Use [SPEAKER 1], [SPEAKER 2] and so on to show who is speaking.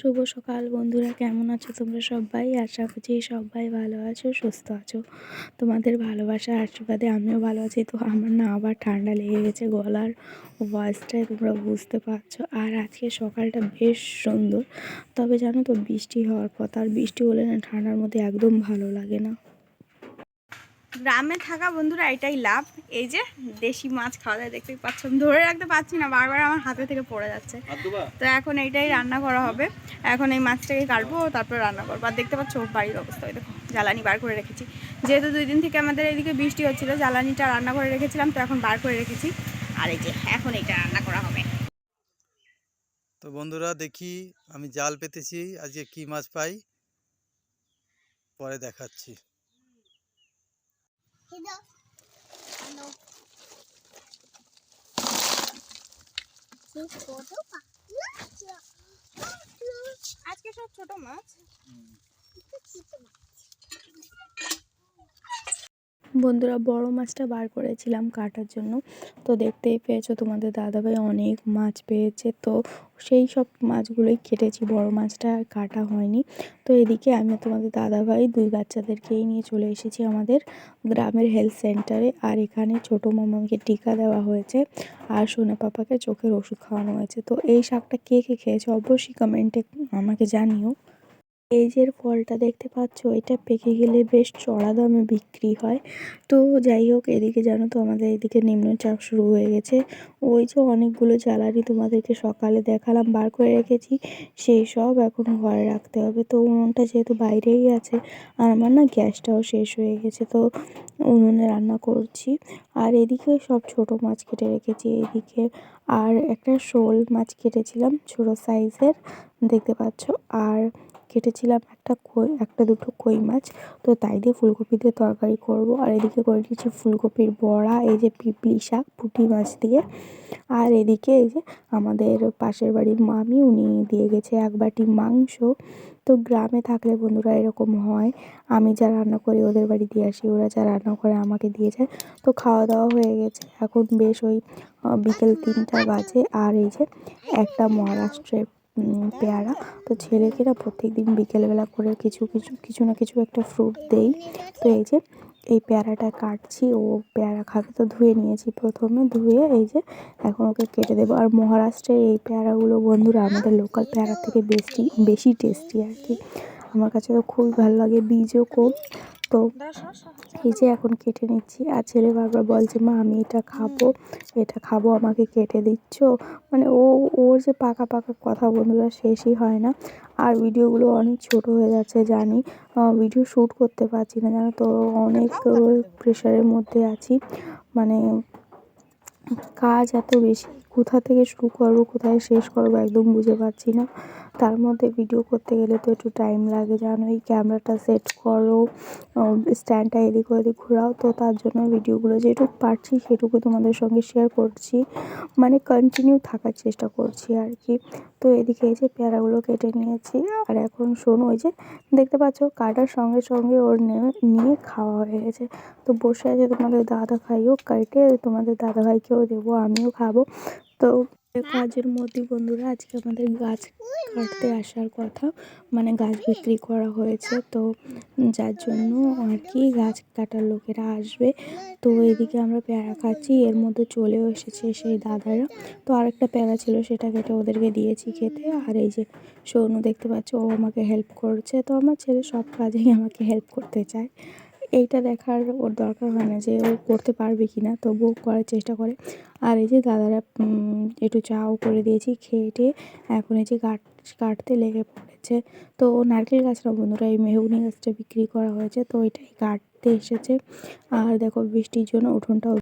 [SPEAKER 1] শুভ সকাল বন্ধুরা, কেমন আছো তোমরা সবাই? আশা করছি সবাই ভালো আছো, সুস্থ আছো। তোমাদের ভালোবাসা আশীর্বাদে আমিও ভালো আছি। তো আমার না আবার ঠান্ডা লেগে গেছে গলার ভয়েসটাই তোমরা বুঝতে পারছ। আর আজকে সকালটা বেশ সুন্দর। তবে জানো তো বৃষ্টি হওয়ার কথা, আর বৃষ্টি হলে না ঠান্ডার মধ্যে একদম ভালো লাগে না।
[SPEAKER 2] গ্রামে থাকা বন্ধুরা এটাই লাভ। এই যে দেশি মাছ খাওয়া যায় দেখতেই পাচ্ছ ধরে রাখতে পারছি না বারবার আমার হাতে থেকে পড়ে যাচ্ছে। তো এখন এইটাই রান্না করা হবে। এখন এই মাছটাকে কাটবো তারপর রান্না করব। আর দেখতে পাচ্ছ বাড়ির অবস্থা দেখো জ্বালানি বার করে রেখেছি। যেহেতু দুই দিন থেকে আমাদের এদিকে বৃষ্টি হচ্ছিল জ্বালানিটা রান্না করে রেখেছিলাম তো এখন বার করে রেখেছি। আর এই যে এখন এইটা রান্না করা হবে।
[SPEAKER 3] তো বন্ধুরা দেখি আমি জাল পেতেছি আজকে কি মাছ পাই? পরে দেখাচ্ছি।
[SPEAKER 2] আজকে সব ছোট মাছ।
[SPEAKER 1] বন্ধুরা বড় মাছটা বার করেছিলাম কাটার জন্য। তো দেখতেই পেয়েছ তোমাদের দাদাভাই অনেক মাছ পেয়েছে। তো সেই সব মাছগুলোই কেটেছি। বড় মাছটা আর কাটা হয়নি। তো এদিকে আমি তোমাদের দাদাভাই দুই বাচ্চাদেরকেই নিয়ে চলে এসেছি আমাদের গ্রামের হেলথ সেন্টারে। আর এখানে ছোটো মামাকে টিকা দেওয়া হয়েছে আর সোনা পাপাকে চোখের ওষুধ খাওয়ানো হয়েছে। তো এই শাকটা কে কে খেয়েছে অবশ্যই কমেন্টে আমাকে জানিও। এই যে ফলটা দেখতে পাচ্ছ? এটা পেকে গেলে বেশ চড়া দামে বিক্রি হয়। তো যাই হোক, এদিকে জানো তো আমাদের এদিকে নিম্নচাপ শুরু হয়ে গেছে। ওই যে অনেকগুলো জ্বালানি তোমাদেরকে সকালে দেখালাম, বার করে রেখেছি। সেই সব এখন ঘরে রাখতে হবে। তো উনুনটা যেহেতু বাইরেই আছে, আর আমার না গ্যাসটাও শেষ হয়ে গেছে, তো উনুনে রান্না করছি। আর এদিকে সব ছোট মাছ কেটে রেখেছি এদিকে। আর একটা শোল মাছ কেটেছিলাম, ছোট সাইজের দেখতে পাচ্ছ। আর কেটেছিলাম একটা কই, একটা দুটো কই মাছ। তো তাই দিয়ে ফুলকপি দিয়ে তরকারি করব। আর এদিকে করে দিয়েছি ফুলকপির বড়া, এই যে পিপলি শাক, পুঁটি মাছ দিয়ে। আর এদিকে এই যে আমাদের পাশের বাড়ির মামি, উনি দিয়ে গেছে এক বাটি মাংস। তো গ্রামে থাকলে বন্ধুরা এরকম হয়। আমি যা রান্না করি, ওদের বাড়ি দিয়ে আসি। ওরা যা রান্না করে, আমাকে দিয়ে যায়। তো খাওয়া দাওয়া হয়ে গেছে। এখন বেশ ওই বিকেল তিনটা বাজে। আর এই যে একটা মহারাষ্ট্রের পেয়ারা। তো ছেলেকে না প্রত্যেক দিন বিকেলবেলা করে কিছু কিছু কিছু না কিছু একটা ফ্রুট দেই। তো এই যে, এই পেয়ারাটা কাটছি, ও পেয়ারা খাবে তো ধুয়ে নিয়েছি প্রথমে। ধুয়ে এই যে, এখন ওকে কেটে দেবো। আর মহারাষ্ট্রের এই পেয়ারাগুলো বন্ধুরা আমাদের লোকাল পেয়ারার থেকে বেশি বেশি টেস্টি আর কি। আমার কাছে তো খুবই ভালো লাগে বীজও কম তো এই যে এখন কেটে নিচ্ছি। আর ছেলে বারবার বলছে, মা, আমি এটা খাব এটা খাব, আমাকে কেটে দিচ্ছ। মানে ও, ওর যে পাকা পাকা কথা বন্ধুরা শেষই হয় না। আর ভিডিওগুলো অনেক ছোট হয়ে যাচ্ছে, জানি। ভিডিও শ্যুট করতে পারছি না, জানো তো? অনেক প্রেশারের মধ্যে আছি। মানে কাজ এত বেশি, কোথা থেকে শুরু করব, কোথায় শেষ করব একদম বুঝে পাচ্ছি না। তার মধ্যে ভিডিও করতে গেলে তো একটু টাইম লাগে, জানোই ক্যামেরাটা সেট করো স্ট্যান্ডটা এদিক ওদিক ঘোরাও, তো তার জন্য ভিডিওগুলো যেটুকু পারছি সেটুকু তোমাদের সঙ্গে শেয়ার করছি মানে কন্টিনিউ থাকার চেষ্টা করছি আর কি। তো এদিকে এই যে পেয়ারাগুলো কেটে নিয়েছি, আর এখন শোনো, ওই যে দেখতে পাচ্ছ কাটার সঙ্গে সঙ্গে ওর নিয়ে খাওয়া হয়ে গেছে। তো বসে আছে তোমাদের দাদা ভাইও, কেটে তোমাদের দাদা ভাইকেও দেবো, আমিও খাব। তো কাজের মধ্যে বন্ধুরা, আজকে আমাদের গাছ কাটতে আসার কথা। মানে গাছ বিক্রি করা হয়েছে, তো যার জন্য আর কি গাছ কাটার লোকেরা আসবে। তো এদিকে আমরা পেয়ারা খাচ্ছি, এর মধ্যে চলেও এসেছে সেই দাদারা। তো আরেকটা পেয়ারা ছিল, সেটা কেটে ওদেরকে দিয়েছি খেতে। আর এই যে সৌনু দেখতে পাচ্ছ, ও আমাকে হেল্প করছে। তো আমার ছেলে সব কাজেই আমাকে হেল্প করতে চায়। এইটা দেখার ওর দরকার হয় না যে ও করতে পারবে কি না, তবুও করার চেষ্টা করে। আর এই যে দাদারা একটু চাও করে দিয়েছি খেয়ে টেয়ে এখন এই যে কাট, কাটতে লেগে পড়েছে। তো নারকেল গাছটা বন্ধুরা, এই মেহগুনি গাছটা বিক্রি করা হয়েছে, তো এটাই কাটতে এসেছে। আর দেখো বৃষ্টির জন্য উঠোনটাও